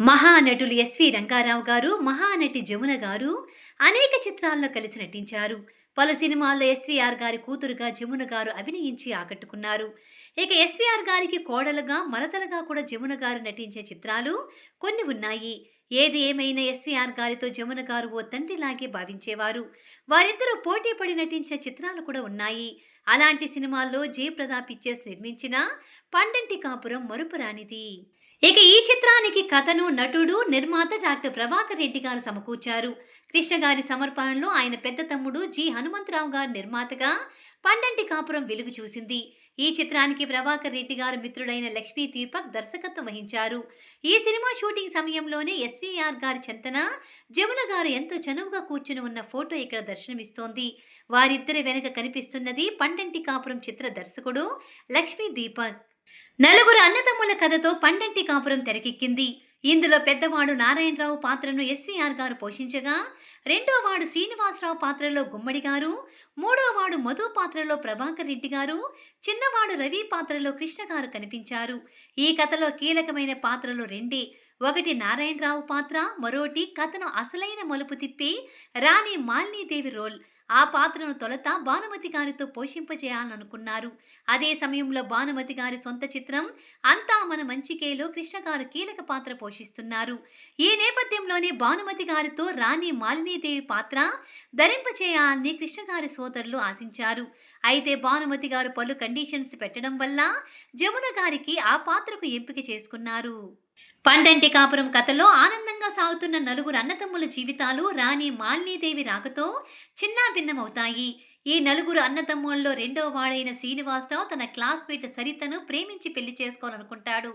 మహానటులు SV Rangarao గారు మహానటి జమున గారు అనేక చిత్రాల్లో కలిసి నటించారు. పలు సినిమాల్లో ఎస్వీఆర్ గారి కూతురుగా జమున గారు అభినయించి ఆకట్టుకున్నారు. ఇక ఎస్వీఆర్ గారికి కోడలుగా మరతలుగా కూడా జమున గారు నటించే చిత్రాలు కొన్ని ఉన్నాయి. ఏది ఏమైనా ఎస్వీఆర్ గారితో జమున గారు ఓ తండ్రిలాగే భావించేవారు. వారిద్దరూ పోటీ పడి నటించే చిత్రాలు కూడా ఉన్నాయి. అలాంటి సినిమాల్లో జయప్రదా పిక్చర్స్ నిర్మించిన పండంటి కాపురం మరుపురానిది ఇక ఈ చిత్రానికి కథను నటుడు నిర్మాత డాక్టర్ ప్రభాకర్ రెడ్డి గారు సమకూర్చారు. కృష్ణ గారి సమర్పణలో ఆయన పెద్ద తమ్ముడు జి. హనుమంతరావు గారు నిర్మాతగా పండంటి కాపురం వెలుగు చూసింది. ఈ చిత్రానికి ప్రభాకర్ రెడ్డి గారు మిత్రుడైన లక్ష్మీ దీపక్ దర్శకత్వం వహించారు. ఈ సినిమా షూటింగ్ సమయంలోనే ఎస్వీఆర్ గారి చెంతన జమున గారు ఎంతో చనువుగా కూర్చుని ఉన్న ఫోటో ఇక్కడ దర్శనమిస్తోంది. వారిద్దరి వెనుక కనిపిస్తున్నది పండంటి కాపురం చిత్ర దర్శకుడు లక్ష్మీ దీపక్. నలుగురు అన్నదమ్ముల కథతో పండంటి కాపురం తెరకెక్కింది. ఇందులో పెద్దవాడు నారాయణరావు పాత్రను ఎస్వీఆర్ గారు పోషించగా రెండోవాడు శ్రీనివాసరావు పాత్రలో గుమ్మడి గారు మూడోవాడు మధు పాత్రలో ప్రభాకర్ రెడ్డి గారు చిన్నవాడు రవి పాత్రలో కృష్ణ గారు కనిపించారు. ఈ కథలో కీలకమైన పాత్రలు రెండే. ఒకటి నారాయణరావు పాత్ర మరోటి కథను అసలైన మలుపు తిప్పి రాణి మాలినీదేవి రోల్. ఆ పాత్రను తొలత భానుమతి గారితో పోషింపజేయాలనుకున్నారు. అదే సమయంలో భానుమతి గారి సొంత చిత్రం అంతా మన మంచికేలో కృష్ణ గారు కీలక పాత్ర పోషిస్తున్నారు. ఈ నేపథ్యంలోనే భానుమతి గారితో రాణి మాలినీదేవి పాత్ర ధరింపచేయాలని కృష్ణ గారి సోదరులు ఆశించారు. అయితే భానుమతి గారు పలు కండిషన్స్ పెట్టడం వల్ల జమున గారికి ఆ పాత్రకు ఎంపిక చేసుకున్నారు. పండంటి కాపురం కథలో ఆనందంగా సాగుతున్న నలుగురు అన్నతమ్ముల జీవితాలు రాణి మాలినీదేవి రాకతో చిన్నాభిన్నమవుతాయి ఈ నలుగురు అన్నతమ్ముల్లో రెండో వాడైన శ్రీనివాసరావు తన క్లాస్మేట్ సరితను ప్రేమించి పెళ్ళి చేసుకోవాలనుకుంటాడు.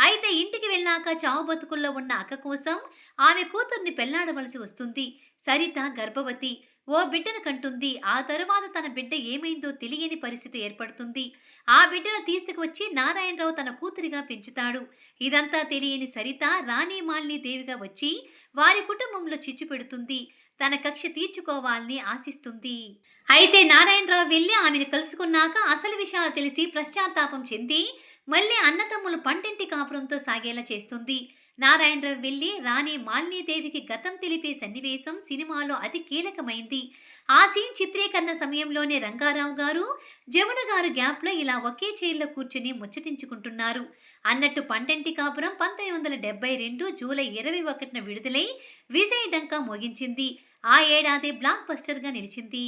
అయితే ఇంటికి వెళ్ళాక చావు బతుకుల్లో ఉన్న అక్క కోసం ఆమె కూతుర్ని పెళ్ళాడవలసి వస్తుంది. సరిత గర్భవతి. ఓ బిడ్డను కంటుంది. ఆ తరువాత తన బిడ్డ ఏమైందో తెలియని పరిస్థితి ఏర్పడుతుంది. ఆ బిడ్డను తీసుకువచ్చి నారాయణరావు తన కూతురిగా పెంచుతాడు. ఇదంతా తెలియని సరిత రాణి మాలిని దేవిగా వచ్చి వారి కుటుంబంలో చిచ్చు పెడుతుంది. తన కక్ష తీర్చుకోవాలని ఆశిస్తుంది. అయితే నారాయణరావు వెళ్ళి ఆమెను కలుసుకున్నాక అసలు విషయాలు తెలిసి పశ్చాత్తాపం చెంది మళ్ళీ అన్నతమ్ములు పంటింటి కాపురంతో సాగేలా చేస్తుంది. నారాయణరావు వెళ్ళి రాణి మాలినీదేవికి గతం తెలిపే సన్నివేశం సినిమాలో అతి కీలకమైంది. ఆ సీన్ చిత్రీకరణ సమయంలోనే రంగారావు గారు జమున గారు గ్యాప్లో ఇలా ఒకే చైర్లో కూర్చుని ముచ్చటించుకుంటున్నారు. అన్నట్టు పంటంటి కాపురం పంతొమ్మిది వందల డెబ్బై రెండు జూలై ఇరవై ఒకటిన విడుదలై విజయ్ డంకా మోగించింది. ఆ ఏడాది బ్లాక్ బస్టర్గా నిలిచింది.